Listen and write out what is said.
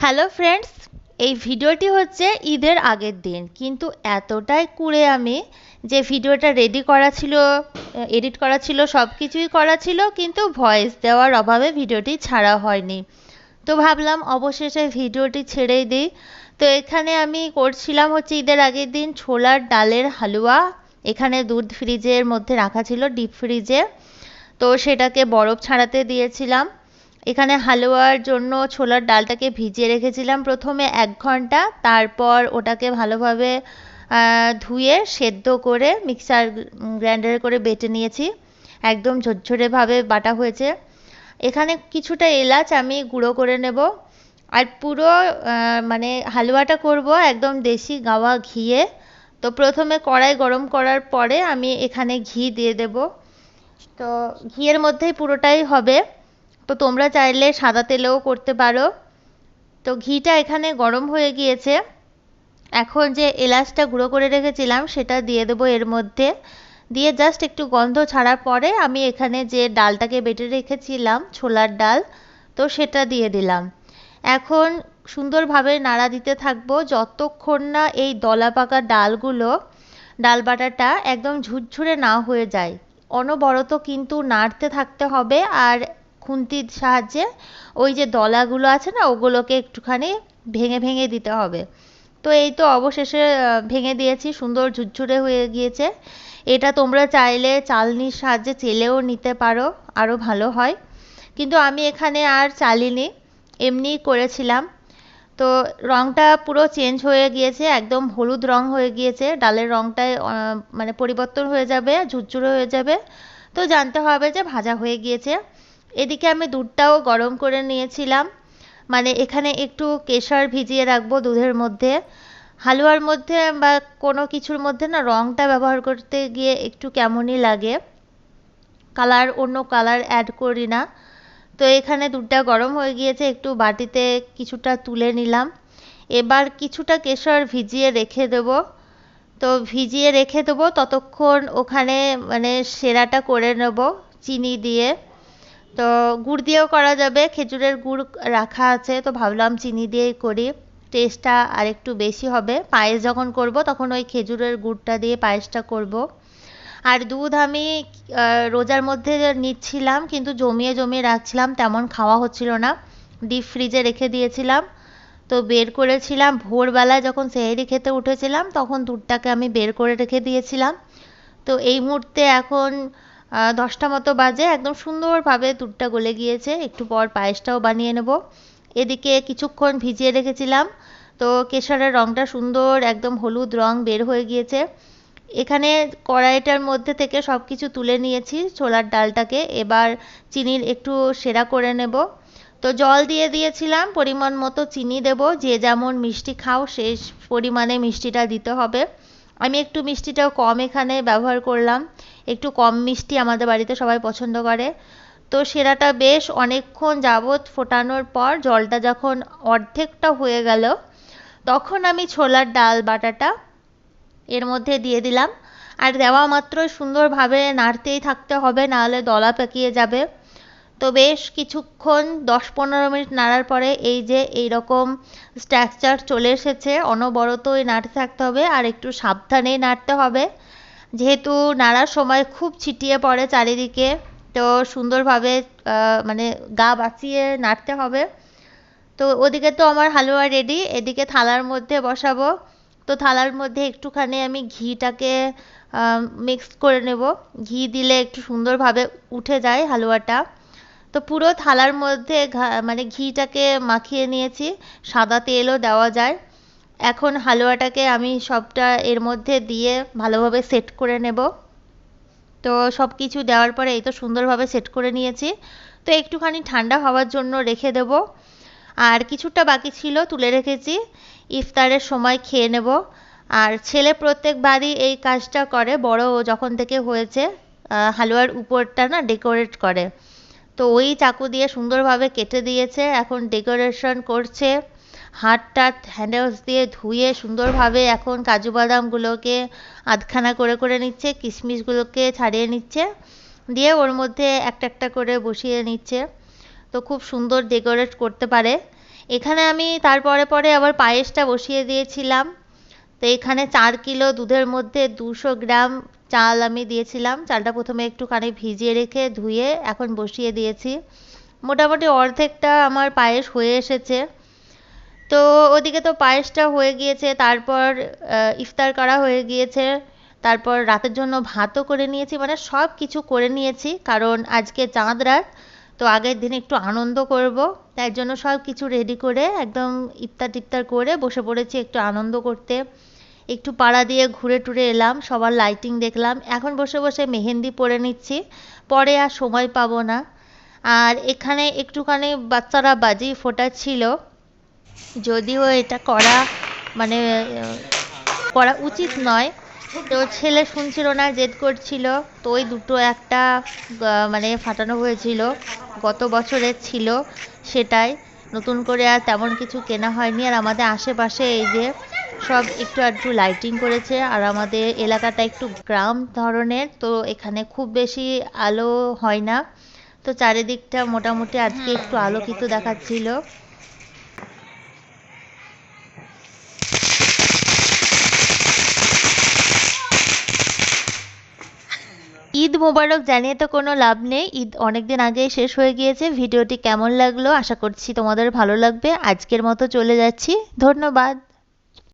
Hello friends এই ভিডিওটি হচ্ছে ঈদের আগের দিন। কিন্তু এতটাই কুড়ে আমি যে ভিডিওটা রেডি করা ছিল এডিট করা ছিল সব কিছুই করা ছিল, কিন্তু ভয়েস দেওয়ার অভাবে ভিডিওটি ছাড়া হয়নি। তো ভাবলাম অবশেষে ভিডিওটি ছেড়েই দিই। তো এখানে আমি করছিলাম হচ্ছে ঈদের আগের দিন ছোলার ডালের হালুয়া। এখানে দুধ ফ্রিজের মধ্যে রাখা ছিল ডিপ ফ্রিজে তো সেটাকে বরফ ছাড়াতে দিয়েছিলাম। এখানে হালুয়ার জন্য ছোলার ডালটাকে ভিজিয়ে রেখেছিলাম প্রথমে এক ঘণ্টা, তারপর ওটাকে ভালোভাবে ধুয়ে সেদ্ধ করে মিক্সার গ্রাইন্ডারে করে বেটে নিয়েছি। একদম ঝরঝরেভাবে বাটা হয়েছে। এখানে কিছুটা এলাচ আমি গুঁড়ো করে নেব। আর পুরো মানে হালুয়াটা করব একদম দেশি গাওয়া ঘিয়ে। তো প্রথমে কড়াই গরম করার পরে আমি এখানে ঘি দিয়ে দেব। তো ঘিয়ের মধ্যেই পুরোটাই হবে। তো তোমরা চাইলে সাদা তেলেও করতে পারো। তো ঘিটা এখানে গরম হয়ে গিয়েছে। এখন যে এলাচটা গুঁড়ো করে রেখেছিলাম, সেটা দিয়ে দেবো এর মধ্যে। দিয়ে জাস্ট একটু গন্ধ ছাড়ার পরে আমি এখানে যে ডালটাকে বেটে রেখেছিলাম, ছোলার ডাল, তো সেটা দিয়ে দিলাম। এখন সুন্দরভাবে নাড়া দিতে থাকব। যতক্ষণ না এই দলা পাকা ডালগুলো, ডাল বাটাটা একদম ঝুরঝুরে না হয়ে যায়, অনবরত কিন্তু নাড়তে থাকতে হবে। আর খুন্তির সাহায্যে ওই যে দলাগুলো আছে না, ওগুলোকে একটুখানি ভেঙে ভেঙে দিতে হবে। তো এই তো অবশেষে ভেঙে দিয়েছি, সুন্দর ঝুরঝুরে হয়ে গিয়েছে। এটা তোমরা চাইলে চালনির সাহায্যে চেলেও নিতে পারো আরও ভালো হয়। কিন্তু আমি এখানে আর চালিনি, এমনি করেছিলাম। তো রঙটা পুরো চেঞ্জ হয়ে গিয়েছে, একদম হলুদ রং হয়ে গিয়েছে। ডালের রঙটায় মানে পরিবর্তন হয়ে যাবে, ঝুরঝুরে হয়ে যাবে। তো জানতে হবে যে ভাজা হয়ে গিয়েছে। এদিকে আমি দুধটাও গরম করে নিয়েছিলাম। মানে এখানে একটু কেশর ভিজিয়ে রাখব দুধের মধ্যে। হালুয়ার মধ্যে বা কোনো কিছুর মধ্যে না রঙটা ব্যবহার করতে গিয়ে একটু কেমনই লাগে। কালার অন্য কালার অ্যাড করি না। তো এখানে দুধটা গরম হয়ে গিয়েছে, একটু বাটিতে কিছুটা তুলে নিলাম। এবার কিছুটা কেশর ভিজিয়ে রেখে দেবো। তো ভিজিয়ে রেখে দেবো, ততক্ষণ ওখানে মানে সেরাটা করে নেব চিনি দিয়ে। তো গুড় দিয়েও করা যাবে, খেজুরের গুড় রাখা আছে, তো ভাবলাম চিনি দিয়েই করি। টেস্টটা আর একটু বেশি হবে। পায়েস যখন করব তখন ওই খেজুরের গুড়টা দিয়ে পায়েসটা করব। আর দুধ আমি রোজার মধ্যে নিচ্ছিলাম, কিন্তু জমিয়ে জমিয়ে রাখছিলাম, তেমন খাওয়া হচ্ছিল না। ডিপ ফ্রিজে রেখে দিয়েছিলাম, তো বের করেছিলাম। ভোরবেলায় যখন সেহেরি খেতে উঠেছিলাম, তখন দুধটাকে আমি বের করে রেখে দিয়েছিলাম। তো এই মুহূর্তে এখন দশটা মতো বাজে, একদম সুন্দরভাবে দুধটা গলে গিয়েছে। একটু পর পায়েসটাও বানিয়ে নেব। এদিকে কিছুক্ষণ ভিজিয়ে রেখেছিলাম। তো কেশরের রঙটা সুন্দর, একদম হলুদ রং বের হয়ে গিয়েছে। এখানে কড়াইটার মধ্যে থেকে সব কিছু তুলে নিয়েছি ছোলার ডালটাকে। এবার চিনির একটু সেরা করে নেব। তো জল দিয়ে দিয়েছিলাম, পরিমাণ মতো চিনি দেব। যে যেমন মিষ্টি খাও সেই পরিমাণে মিষ্টিটা দিতে হবে। আমি একটু মিষ্টিটাও কম এখানে ব্যবহার করলাম। একটু কম মিষ্টি আমাদের বাড়িতে সবাই পছন্দ করে। তো সেরাটা বেশ অনেকক্ষণ যাবৎ ফোটানোর পর জলটা যখন অর্ধেকটা হয়ে গেল, তখন আমি ছোলার ডাল, বাটাটা এর মধ্যে দিয়ে দিলাম। আর দেওয়া মাত্রই সুন্দরভাবে নাড়তেই থাকতে হবে, নাহলে দলা পেকিয়ে যাবে। তো বেশ কিছুক্ষণ দশ পনেরো মিনিট নাড়ার পরে এই যে এই রকম স্ট্রাকচার চলে এসেছে, অনবরতই নাড়তে থাকতে হবে আর একটু সাবধানেই নাড়তে হবে। যেহেতু নাড়ার সময় খুব ছিটিয়ে পড়ে চারিদিকে, তো সুন্দরভাবে মানে গা বাঁচিয়ে নাড়তে হবে। তো ওদিকে তো আমার হালুয়া রেডি এদিকে থালার মধ্যে বসাবো। তো থালার মধ্যে একটুখানি আমি ঘিটাকে মিক্স করে নেব। ঘি দিলে একটু সুন্দরভাবে উঠে যায় হালুয়াটা। তো পুরো থালার মধ্যে মানে ঘিটাকে মাখিয়ে নিয়েছি, সাদা তেলও দেওয়া যায়। এখন হালুয়াটাকে আমি সবটা এর মধ্যে দিয়ে ভালোভাবে সেট করে নেব। তো সব কিছু দেওয়ার পরে এই তো সুন্দরভাবে সেট করে নিয়েছি। তো একটুখানি ঠান্ডা হওয়ার জন্য রেখে দেব। আর কিছুটা বাকি ছিল তুলে রেখেছি, ইফতারের সময় খেয়ে নেব। আর ছেলে প্রত্যেকবারই এই কাজটা করে, বড় যখন থেকে হয়েছে হালুয়ার উপরটা না ডেকোরেট করে। তো ওই চাকু দিয়ে সুন্দরভাবে কেটে দিয়েছে। এখন ডেকোরেশন করছে। হাত টাত হ্যান্ডেলস দিয়ে ধুয়ে সুন্দরভাবে এখন কাজু বাদামগুলোকে আধখানা করে করে নিচ্ছে, কিশমিশগুলোকে ছাড়িয়ে নিচ্ছে। দিয়ে ওর মধ্যে একটা একটা করে বসিয়ে নিচ্ছে। তো খুব সুন্দর ডেকোরেট করতে পারে। এখানে আমি তারপরে পরে আবার পায়েসটা বসিয়ে দিয়েছিলাম। তো এখানে চার কিলো দুধের মধ্যে দুশো গ্রাম চাল আমি দিয়েছিলাম। চালটা প্রথমে একটুখানি ভিজিয়ে রেখে ধুয়ে এখন বসিয়ে দিয়েছি। মোটামুটি অর্ধেকটা আমার পায়েস হয়ে এসেছে। তো ওদিকে তো পায়েসটা হয়ে গিয়েছে, তারপর ইফতার করা হয়ে গিয়েছে। তারপর রাতের জন্য ভাতও করে নিয়েছি মানে সব কিছু করে নিয়েছি, কারণ আজকে চাঁদ রাত, তো আগের দিন একটু আনন্দ করব। তাই জন্য সব কিছু রেডি করে একদম ইফতার টিফতার করে বসে পড়েছি একটু আনন্দ করতে। একটু পাড়া দিয়ে ঘুরে টুরে এলাম, সবার লাইটিং দেখলাম। এখন বসে বসে মেহেন্দি পরে নিচ্ছি, পরে আর সময় পাবো না। আর এখানে একটুখানি বাচ্চারা বাজি ফোটাচ্ছিল, যদিও এটা করা মানে করা উচিত নয়। তো ছেলে শুনছিল না, জেদ করছিল। তো ওই দুটো একটা মানে ফাটানো হয়েছিল, গত বছরের ছিল সেটাই। নতুন করে আর তেমন কিছু কেনা হয়নি। আর আমাদের আশেপাশে এই যে সব একটু আধটু লাইটিং করেছে। আর আমাদের এলাকাটা একটু গ্রাম ধরনের, তো এখানে খুব বেশি আলো হয় না। তো চারিদিকটা মোটামুটি আজকে একটু আলোকিত দেখাচ্ছিল। ঈদ মোবারক জানিয়ে তো কোনো লাভ নেই। ঈদ অনেকদিন আগেই শেষ হয়ে গিয়েছে। ভিডিওটি কেমন লাগল আশা করছি তোমাদের ভালো লাগবে। আজকের মতো চলে যাচ্ছি। ধন্যবাদ।